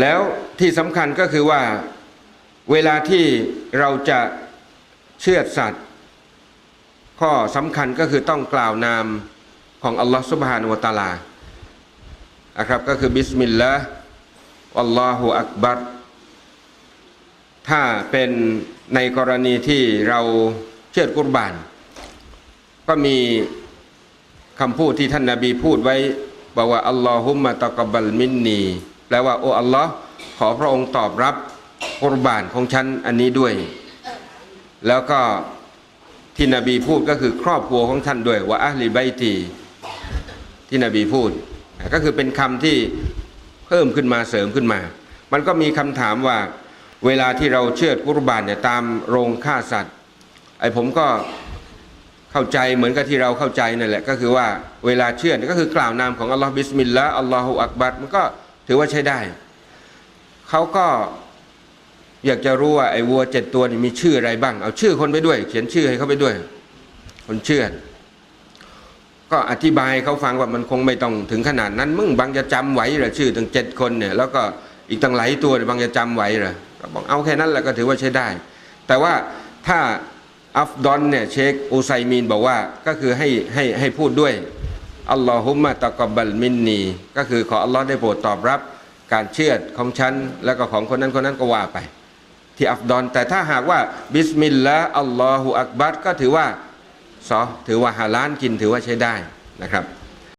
แล้วที่สำคัญก็คือว่าเวลาที่เราจะเชื่อสัตว์ ข้อสำคัญก็คือต้องกล่าวนามของอัลลอฮฺสุบฮานุวตาลานะครับก็คือบิสมิลลาห์อัลลอฮฺอักบัรถ้าเป็นในกรณีที่เราเชื่อดกุรบาน ก็มีคำพูดที่ท่านนาบีพูดไว้บอกว่าอัลลอฮุมมะตะกบัลมินนี ลว่าโอ้อัลลอฮ์ขอพระองค์ตอบรับกุรบานของฉันอันนี้ด้วย แล้วก็ที่นบีพูดก็คือครอบครัวของท่านด้วยว่าอัลลีไบตีที่นบีพูด ก็คือเป็นคำที่เพิ่มขึ้นมาเสริมขึ้นมา มันก็มีคำถามว่าเวลาที่เราเชือดกุรบานเนี่ยตามโรงฆ่าสัตว์ไอ้ผมก็เข้าใจเหมือนกับที่เราเข้าใจนั่นแหละก็คือว่าเวลาเชื่อก็คือกล่าวนามของอัลลอฮ์บิสมิลลาห์อัลลอฮฺอักบัรมันก็ ถือว่าใช้ได้ เขาก็อยากจะรู้ว่าไอ้วัวเจ็ดตัวนี่มีชื่ออะไรบ้าง เอาชื่อคนไปด้วย เขียนชื่อให้เขาไปด้วย คนเชื่อ ก็อธิบายเขาฟังว่ามันคงไม่ต้องถึงขนาดนั้น มึงบางจะจำไหวเหรอชื่อถึงเจ็ดคนเนี่ย แล้วก็อีกตั้งหลายตัวบางจะจำไหวเหรอก็บอกเอาแค่นั้นแหละก็ถือว่าใช้ได้ แต่ว่าถ้าอัฟดอนเนี่ยเชคอุไซมีนบอกว่าก็คือให้ให้ให้พูดด้วย อัลลอฮุมมะตะกบัลมินนี ก็คือขออัลลอฮ์ได้โปรดตอบรับ การเชื่อของฉัน แล้วก็ของคนนั้นคนนั้นก็ว่าไป ที่อัฟดอน แต่ถ้าหากว่าบิสมิลลาห์อัลลอฮุอักบัรก็ถือว่าซอถือว่าฮาลานกินถือว่าใช้ได้นะครับ